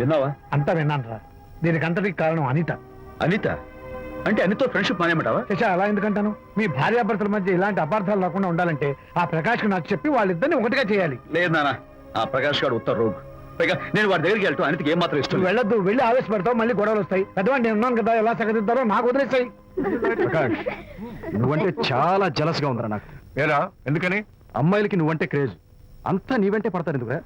విన్నావా? అంతా విన్నాను రా. దీనికి అంతటికి కారణం అనిత. అనిత? అంటే అనితో ఫ్రెండ్షిప్ మానేమంటావా శశ అలా ఎందుకంటాను? మీ భార్యాభర్తల మధ్య ఇలాంటి అపార్థాలు రాకుండా ఉండాలంటే ఆ ప్రకాష్ నాకు చెప్పి వాళ్ళిద్దరిని ఒకటిగా చేయాలి. లేదు నాన్న ఆ ప్రకాష్ గారు ఉత్తర రోగ్. పైగా నేను వాడి దగ్గరికి వెళ్తాను అనితకి ఏం మాత్రం ఇష్టం నువ్వు. వెళ్ళొద్దు వెళ్ళి ఆవేశపడతావు మళ్ళీ గొడవలు వస్తాయి. పెద్దవాడిని నేను ఉన్నాను కదా ఎలా సగదిద్దారో నాకు వదిలేస్తాయి ప్రకాష్ నువ్వంటే చాలా జలస్గా ఉందిరా నాకు. ఏరా ఎందుకని? అమ్మాయిలకి నువ్వంటే క్రేజ్ అంతా నీవంటే పడతారు ఎందుకురా?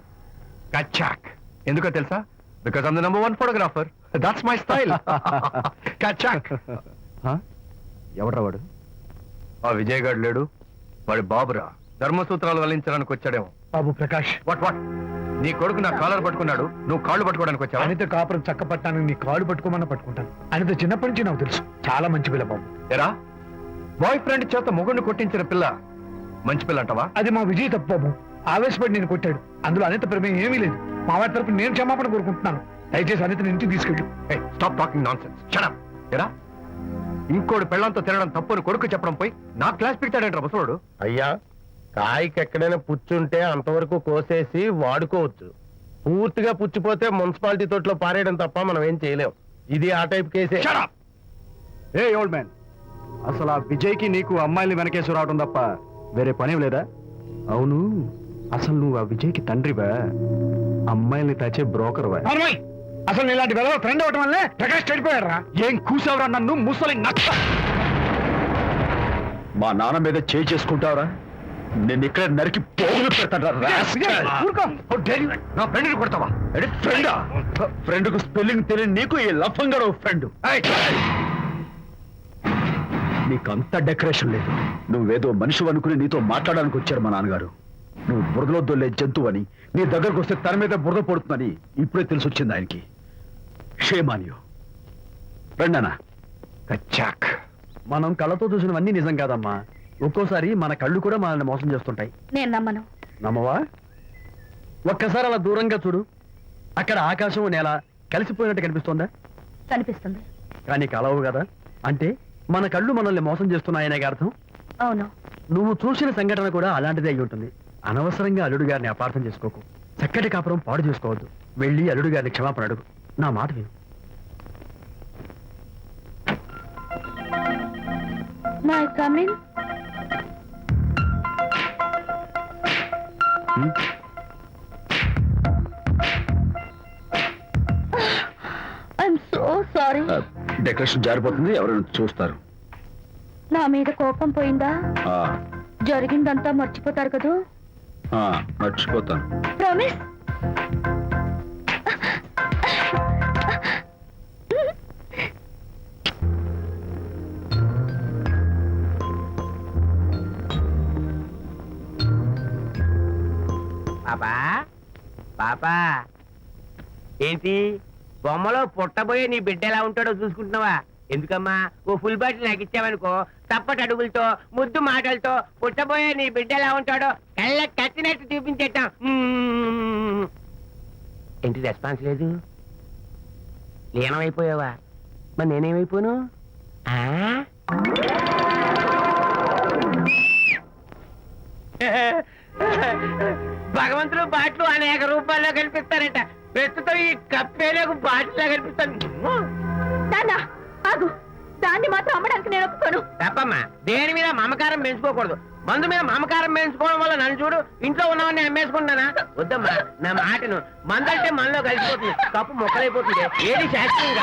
కచాక్ ఎందుకో తెలుసా? Because I'm the number one photographer that's my style ఎవడ్రా వాడు? ఆ విజయ్ గారు లేడు. వాడి బాబురా. ధర్మసూత్రాలు వల్లించడానికి వచ్చాడేమో. బాబు ప్రకాష్. వాట్ వాట్ నీ కొడుకు నా కాలర్ పట్టుకున్నాడు. నువ్వు కాళ్ళు పట్టుకోవడానికి వచ్చావా? అనిత కాపురం చక్క పట్టాను నీ కాళ్ళు పట్టుకోమన్నా పట్టుకుంటాను. అనిత చిన్నప్పటి నుంచి నాకు తెలుసు. చాలా మంచి పిల్ల బాబు. ఎరా? బాయ్ ఫ్రెండ్ చేత మొగుడిని కొట్టించిన పిల్ల మంచి పిల్ల అంటావా? అది మా విజయ్ తప్పు బాబు. ఆవేశపడి నేను కొట్టాడు. అందులో అనిత ప్రమేయం ఏమీ లేదు. మా వారి తరపు నేను క్షమాపణ కోరుకుంటున్నాను. దయచేసి అనితని ఇంటికి తీసుకెళ్ళు. Stop talking nonsense shut up ఎరా ఇంకోటి పెళ్ళంతో తినడం తప్పుని కొడుకు చెప్పడం పోయి నా క్లాస్ పెట్టాడంట ముసలోడు? అయ్యా కాయకి ఎక్కడైనా పుచ్చుంటే అంతవరకు కోసేసి వాడుకోవచ్చు. పూర్తిగా పుచ్చిపోతే మున్సిపాలిటీ తోటలో పారేయడం తప్ప మనం ఏం చేయలేం. ఇది ఆ టైప్ కేసే. ఏ ఓల్డ్ మ్యాన్ అసలు ఆ విజయ్కి నీకు అమ్మాయిని వెనకేసి రావడం తప్ప వేరే పనేం లేదా? అవును అసలు నువ్వు ఆ విజయ్కి తండ్రివా? అమ్మాయిల్ని తాచే అవునోయ్, అసలు ఇలాంటి వెళ్ళ ఫ్రెండ్ అవటం వల్లే ప్రకాష్ చెడిపోయాడు రా ఏం కూసావురా నన్ను ముసలి నచ్చ మా నాన్న మీద చేయి చేసుకుంటావరా? నేను ఇక్కడ నరికి పోగులు. నా ఫ్రెండ్ని కొడతావా? ఫ్రెండ్ ఫ్రెండ్కు స్పెల్లింగ్ తెలియని నీకు ఈ లఫంగా ఫ్రెండ్ నీకు అంత డెకరేషన్ లేదు. నువ్వేదో మనిషి అనుకుని నీతో మాట్లాడడానికి వచ్చారు మా నాన్నగారు. నువ్వు బురదలో దొల్లే జంతువు అని నీ దగ్గరకు వస్తే తన మీద బురద పడుతుందని ఇప్పుడే తెలిసి వచ్చింది ఆయనకి షేమానియో రండనా మనం కళ్ళతో చూసినవన్నీ నిజం కాదమ్మా. ఒక్కోసారి మన కళ్ళు కూడా మనల్ని మోసం చేస్తుంటాయి. నేను నమ్మను. నమ్మవా? ఒక్కసారి అలా దూరంగా చూడు. అక్కడ ఆకాశం నేల కలిసిపోయినట్టు కనిపిస్తోందా? కనిపిస్తుంది. కానీ కలవు కదా? అంటే మన కళ్ళు మనల్ని మోసం చేస్తున్నాయనే అర్థం? అవును. నువ్వు చూసిన సంఘటన కూడా అలాంటిదే అయి ఉంటుంది. అనవసరంగా అల్లుడు గారిని అపార్థం చేసుకోకు. చక్కటి కాపురం పాడు చేసుకోవద్దు. వెళ్ళి అల్లుడు గారిని క్షమాపణ అడుగు. నా మాట విను. May come in I'm so sorry decoration జారిపోతుంది ఎవరైనా చూస్తారు. నా మీద కోపం పోయిందా? జరిగిందంతా మర్చిపోతారు కదూ? మర్చిపోతాను. ప్రామిస్ పాపా పాపా ఏంటి? బొమ్మలో పుట్టబోయే నీ బిడ్డ ఎలా ఉంటాడో చూసుకుంటున్నావా? ఎందుకమ్మా ఓ ఫుల్ బాటిల్ నాకు ఇచ్చావనుకో తప్పటి అడుగులతో ముద్దు మాటలతో పుట్టబోయే నీ బిడ్డ ఎలా ఉంటాడో కళ్ళ కట్టినట్టు చూపించేటాం ఏంటి రెస్పాన్స్ లేదు? లీనమైపోయావా? మరి నేనేమైపోను? భగవంతుడు బాట్లు అనేక రూపాల్లో కనిపిస్తారట. ప్రస్తుతం ఈ కప్పేలకు బాటిలా కనిపిస్తాను. దాన్ని మాత్రం అమ్మడానికి నేను ఒప్పుకోను. తప్పమ్మా. దేని మీద మమకారం పెంచుకోకూడదు. మందు మీద మమకారం పెంచుకోవడం వల్ల నన్ను చూడు ఇంట్లో ఉన్నవన్నీ అమ్మేసుకుంటానా? వద్దమ్మా నా మాటను మందు మనలో కలిసిపోతుంది. కప్పు మొక్కలైపోతుంది. ఏది శాస్త్రీయంగా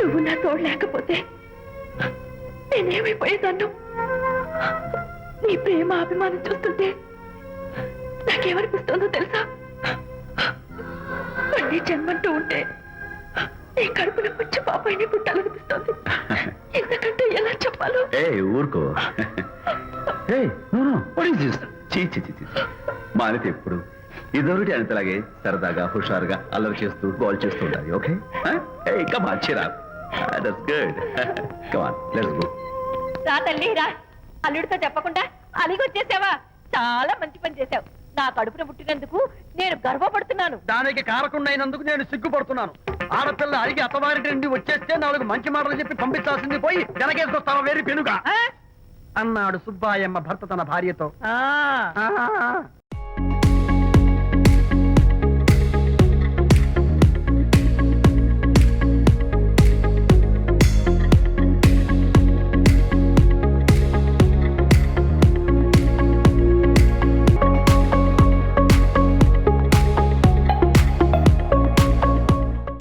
నువ్వు నా తోడు లేకపోతే నేనేమైపోయేదాన్ను? నీ ప్రేమ అభిమానం చూస్తుంటే నాకేమనిపిస్తుందో తెలుసా? మళ్ళీ జన్మంటూ ఉంటే నీ కడుపున వచ్చి పాపాయిని పుట్టాలనిపిస్తుంది. ఎందుకంటే ఎలా చెప్పాలో? ఏ ఊరుకో. ఏ ఎప్పుడు ఇదొరటి అంతలాగే సరదాగా హుషారుగా అల్లరి చేస్తూ గోల్ చేస్తూ ఉండాలి ఓకే? ఇంకా come on చిరా that's good come on let's go రా తల్లి రా. అల్లుడితో చెప్పకుండా అలిగొచ్చేసావా చాలా మంచి పని చేశావు. నా కడుపున పుట్టినందుకు నేను గర్వపడుతున్నాను. దానికి కారకుండైనందుకు నేను సిగ్గుపడుతున్నాను. ఆడపిల్ల అడిగి అత్తవారి నుండి వచ్చేస్తే నాలుగు మంచి మాటలు చెప్పి పంపించాల్సింది పోయి వెనకేసుకొస్తావా వేరు పెనుగా? ఆ? అన్నాడు సుబ్బాయమ్మ భర్త తన భార్యతో. ఆ. ఆ